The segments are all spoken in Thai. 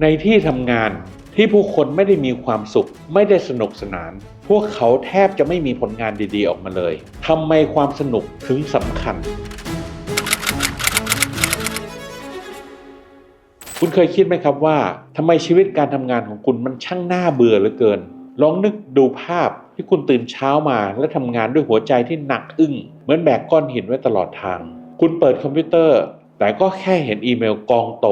ในที่ทำงานที่ผู้คนไม่ได้มีความสุข ไม่ได้สนุกสนาน พวกเขาแทบจะไม่มีผลงานดีๆออกมาเลยทำไมความสนุกถึงสำคัญ คุณเคยคิดไหมครับว่าทำไมชีวิตการทำงานของคุณมันช่างน่าเบื่อเหลือเกิน ลองนึกดูภาพที่คุณตื่นเช้ามาและทำงานด้วยหัวใจที่หนักอึ้ง เหมือนแบกก้อนหินไว้ตลอดทาง คุณเปิดคอมพิวเตอร์ แต่ก็แค่เห็นอีเมลกองโต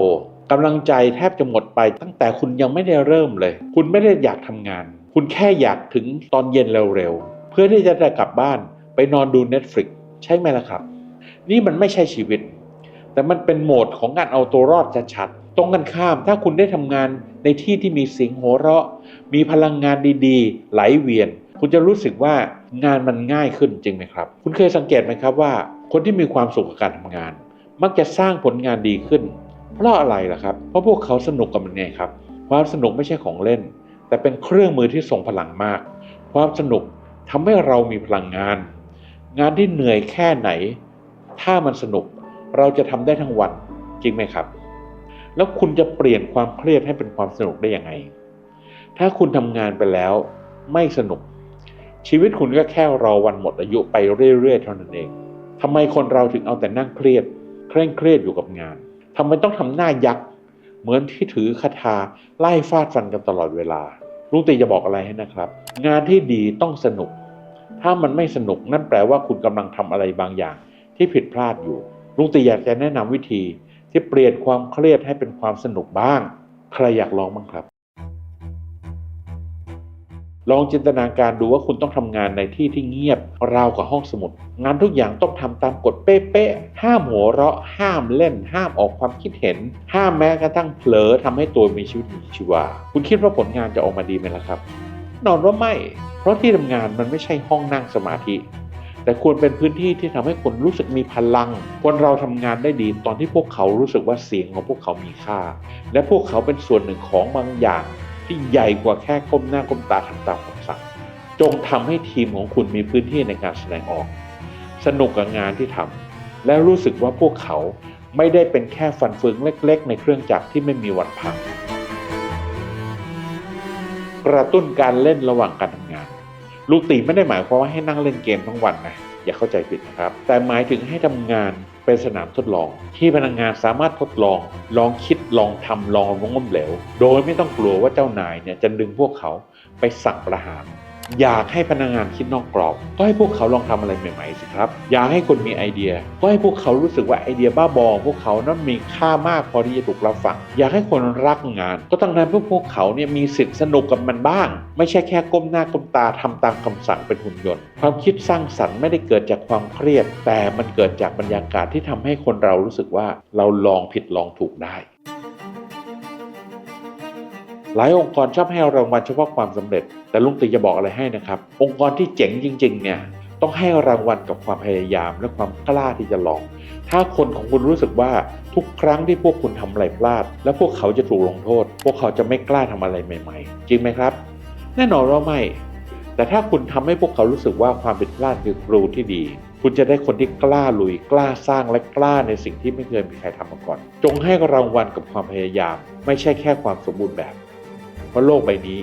กำลังใจแทบจะหมดไป ตั้งแต่คุณยังไม่ได้เริ่มเลย คุณไม่ได้อยากทำงาน คุณแค่อยากถึงตอนเย็นเร็วๆ เพื่อที่จะได้กลับบ้านไปนอนดู Netflix ใช่ไหมล่ะครับ นี่มันไม่ใช่ชีวิต แต่มันเป็นโหมดของการเอาตัวรอดชัดๆตรงกันข้ามถ้าคุณได้ทำงานในที่ที่มีเสียงโหเราะ มีพลังงานดีๆ ไหลเวียน คุณจะรู้สึกว่างานมันง่ายขึ้นจริงไหมครับ คุณเคยสังเกตไหมครับว่า คนที่มีความสุขกับการทำงาน มักจะสร้างผลงานดีขึ้น เพราะอะไรล่ะครับ เพราะพวกเขาสนุกกับมันไงครับ ความสนุกไม่ใช่ของเล่น แต่เป็นเครื่องมือที่ทรงพลังมาก ความสนุกทำให้เรามีพลังงาน งานที่เหนื่อยแค่ไหน ถ้ามันสนุกเราจะทำได้ทั้งวันจริงไหมครับ แล้วคุณจะเปลี่ยนความเครียดให้เป็นความสนุกได้ยังไง ถ้าคุณทำงานไปแล้วไม่สนุก ชีวิตคุณก็แค่รอวันหมดอายุไปเรื่อยๆเท่านั้นเองทำไมคนเราถึงเอาแต่นั่งเครียด เคร่งเครียดอยู่กับงาน ทำไมต้องทำหน้ายักษ์เหมือนที่ถือคาถาไล่ฟาดฟันกันตลอดเวลาลุงตีจะบอกอะไรให้นะครับ งานที่ดีต้องสนุก ถ้ามันไม่สนุกนั่นแปลว่าคุณกำลังทำอะไรบางอย่าง ที่ผิดพลาดอยู่ลุงตีอยากจะแนะนำวิธีที่เปลี่ยนความเครียดให้เป็นความสนุกบ้าง ใครอยากลองบ้างครับ ลองจินตนาการดูว่าคุณต้องทำงานในที่ที่เงียบ ราวกับห้องสมุด งานทุกอย่างต้องทำตามกฎเป๊ะๆ ห้ามหัวเราะ ห้ามเล่น ห้ามออกความคิดเห็น ห้ามแม้กระทั่งเผลอทำให้ตัวมีชีวิตมีชีวา คุณคิดว่าผลงานจะออกมาดีไหมล่ะครับ นอนว่าไม่ เพราะที่ทำงานมันไม่ใช่ห้องนั่งสมาธิแต่ควรเป็นพื้นที่ที่ทำให้คนรู้สึกมีพลัง คนเราทำงานได้ดีตอนที่พวกเขารู้สึกว่าเสียงของพวกเขามีค่า และพวกเขาเป็นส่วนหนึ่งของบางอย่าง ที่ใหญ่กว่าแค่ก้มหน้าก้มตาทำตามคำสั่ง จงทำให้ทีมของคุณมีพื้นที่ในการแสดงออก สนุกกับงานที่ทำและรู้สึกว่าพวกเขาไม่ได้เป็นแค่ฟันเฟืองเล็ก ๆ ในเครื่องจักรที่ไม่มีวันพัง กระตุ้นการเล่นระหว่างการทำงาน ลูกตีไม่ได้หมายความว่าให้นั่งเล่นเกมทั้งวันนะอย่าเข้าใจผิดนะครับ แต่หมายถึงให้ทำงานเป็นสนามทดลอง ที่พนักงานสามารถทดลอง ลองคิดลองทำลองล้มเหลว โดยไม่ต้องกลัวว่าเจ้านายเนี่ยจะดึงพวกเขาไปสั่งประหาร อยากให้พนักงานคิดนอกกรอบ ก็ให้พวกเขาลองทำอะไรใหม่ๆสิครับ อยากให้คนมีไอเดีย ก็ให้พวกเขารู้สึกว่าไอเดียบ้าบอพวกเขานั้นมีค่ามากพอที่จะถูกรับฟังอยากให้คนรักงาน ก็ต้องทำให้พวกเขาเนี่ยมีสิทธิ์สนุกกับมันบ้าง ไม่ใช่แค่ก้มหน้าก้มตาทำตามคำสั่งเป็นหุ่นยนต์ ความคิดสร้างสรรค์ไม่ได้เกิดจากความเครียด แต่มันเกิดจากบรรยากาศที่ทำให้คนเรารู้สึกว่าเราลองผิดลองถูกได้หลายองค์กรชอบให้รางวัลเฉพาะความสำเร็จ แต่ลุงตีจะบอกอะไรให้นะครับ องค์กรที่เจ๋งจริงๆเนี่ยต้องให้รางวัลกับความพยายามและความกล้าที่จะลอง ถ้าคนของคุณรู้สึกว่าทุกครั้งที่พวกคุณทำอะไรพลาด และพวกเขาจะถูกลงโทษ พวกเขาจะไม่กล้าทำอะไรใหม่ ๆ จริงไหมครับ แน่นอนว่าไม่ แต่ถ้าคุณทำให้พวกเขารู้สึกว่าความผิดพลาดคือครูที่ดี คุณจะได้คนที่กล้าลุยกล้าสร้างและกล้าในสิ่งที่ไม่เคยมีใครทำมาก่อน จงให้รางวัลกับความพยายาม ไม่ใช่แค่ความสมบูรณ์แบบเพราะโลกใบนี้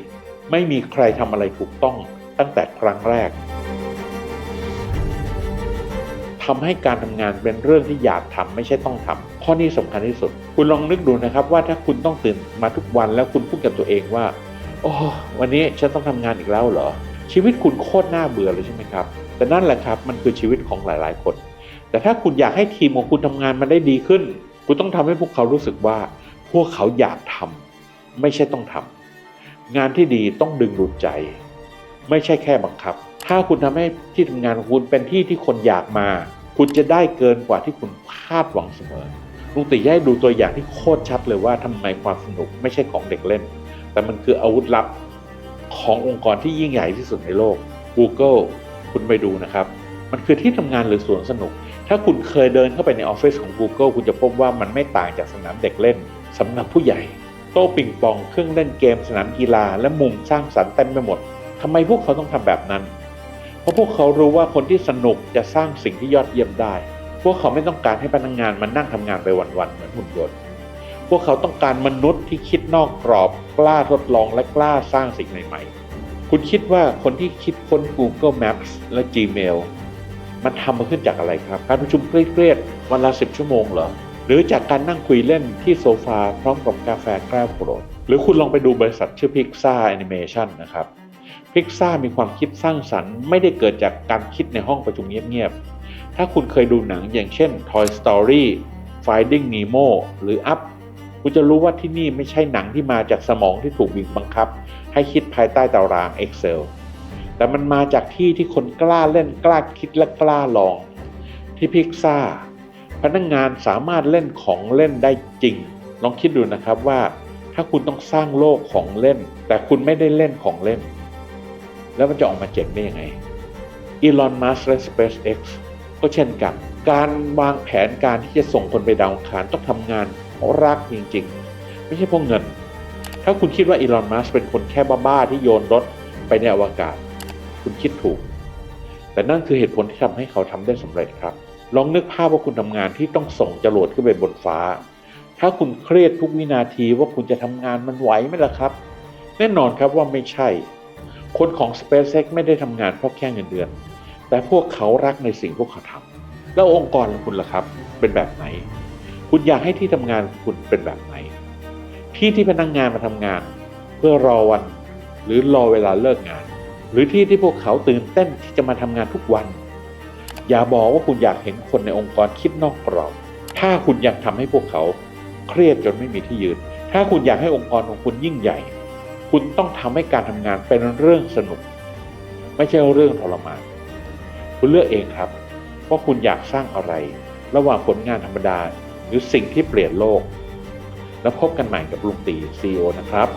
ไม่มีใครทำอะไรถูกต้องตั้งแต่ครั้งแรกทำให้การทำงานเป็นเรื่องที่อยากทำไม่ใช่ต้องทำข้อนี้สำคัญที่สุด คุณลองนึกดูนะครับว่าถ้าคุณต้องตื่นมาทุกวันแล้วคุณพูดกับตัวเองว่า โอ้วันนี้ฉันต้องทำงานอีกแล้วเหรอ ชีวิตคุณโคตรน่าเบื่อเลยใช่ไหมครับ แต่นั่นแหละครับมันคือชีวิตของหลาย ๆ คน แต่ถ้าคุณอยากให้ทีมของคุณทำงานมันได้ดีขึ้น คุณต้องทำให้พวกเขารู้สึกว่า พวกเขาอยากทำไม่ใช่ต้องทำ งานที่ดีต้องดึงดูดใจ ไม่ใช่แค่บังคับ ถ้าคุณทำให้ที่ทำงานของคุณเป็นที่ที่คนอยากมา คุณจะได้เกินกว่าที่คุณคาดหวังเสมอลุงติให้ดูตัวอย่างที่โคตรชัดเลยว่าทำไมความสนุกไม่ใช่ของเด็กเล่น แต่มันคืออาวุธลับขององค์กรที่ยิ่งใหญ่ที่สุดในโลก Google คุณไปดูนะครับ มันคือที่ทำงานหรือสวนสนุก ถ้าคุณเคยเดินเข้าไปในออฟฟิศของ Google คุณจะพบว่ามันไม่ต่างจากสนามเด็กเล่นสำหรับผู้ใหญ่ ต๊ะปิงปองเครื่องเล่นเกมสนามกีฬาและมุมสร้างสรรค์เต็มไปหมดทำไมพวกเขาต้องทำแบบนั้น เพราะพวกเขารู้ว่าคนที่สนุกจะสร้างสิ่งที่ยอดเยี่ยมได้ พวกเขาไม่ต้องการให้พนักงงานมานั่งทำงานไปวันๆเหมือนหุ่นยนต์ พวกเขาต้องการมนุษย์ที่คิดนอกกรอบ กล้าทดลองและกล้าสร้างสิ่งใหม่ๆ คุณคิดว่าคนที่คิดค้น Google Maps และ Gmail มันทำมาขึ้นจากอะไรครับ การประชุมเครียดๆวันละ10ชั่วโมงเหรอ หรือจากการนั่งคุยเล่นที่โซฟาพร้อมกับกาแฟแก้วโปรด หรือคุณลองไปดูบริษัทชื่อ Pixar Animation นะครับ Pixar มีความคิดสร้างสรรค์ไม่ได้เกิดจากการคิดในห้องประชุมเงียบๆ ถ้าคุณเคยดูหนังอย่างเช่น Toy Story Finding Nemo หรือ Up คุณจะรู้ว่าที่นี่ไม่ใช่หนังที่มาจากสมองที่ถูกบีบบังคับ ให้คิดภายใต้ตาราง Excel แต่มันมาจากที่ที่คนกล้าเล่นกล้าคิดและกล้าลอง ที่พิกซ่า พนักงงานสามารถเล่นของเล่นได้จริง ลองคิดดูนะครับว่า ถ้าคุณต้องสร้างโลกของเล่น แต่คุณไม่ได้เล่นของเล่น แล้วมันจะออกมาเจ๋งได้ยังไงอีลอนมัสและ SpaceX ก็เช่นกัน การวางแผนการที่จะส่งคนไปดาวอังคารต้องทำงานเพราะรักจริงๆ ไม่ใช่เพราะเงิน ถ้าคุณคิดว่าอีลอนมัสเป็นคนแค่บ้าๆที่โยนรถไปในอวกาศ คุณคิดถูก แต่นั่นคือเหตุผลที่ทำให้เขาทำได้สำเร็จครับ ลองนึกภาพว่าคุณทำงานที่ต้องส่งจรวดขึ้นไปบนฟ้า ถ้าคุณเครียดทุกวินาทีว่าคุณจะทำงานมันไหวไหมล่ะครับ แน่นอนครับว่าไม่ใช่ คนของ SpaceX ไม่ได้ทำงานเพราะแค่เงินเดือน แต่พวกเขารักในสิ่งพวกเขาทำแล้วองค์กรของคุณล่ะครับ เป็นแบบไหน คุณอยากให้ที่ทำงานคุณเป็นแบบไหน ที่ที่พนักงงานมาทำงาน เพื่อรอวัน หรือรอเวลาเลิกงาน หรือที่ที่พวกเขาตื่นเต้นที่จะมาทำงานทุกวัน อย่าบอกว่าคุณอยากเห็นคนในองค์กรคิดนอกกรอบ ถ้าคุณยังทำให้พวกเขาเครียดจนไม่มีที่ยืน ถ้าคุณอยากให้องค์กรของคุณยิ่งใหญ่ คุณต้องทำให้การทำงานเป็นเรื่องสนุก ไม่ใช่เรื่องทรมาน คุณเลือกเองครับว่าคุณอยากสร้างอะไร ระหว่างผลงานธรรมดาหรือสิ่งที่เปลี่ยนโลก แล้วพบกันใหม่กับลุงตีซีอนะครับ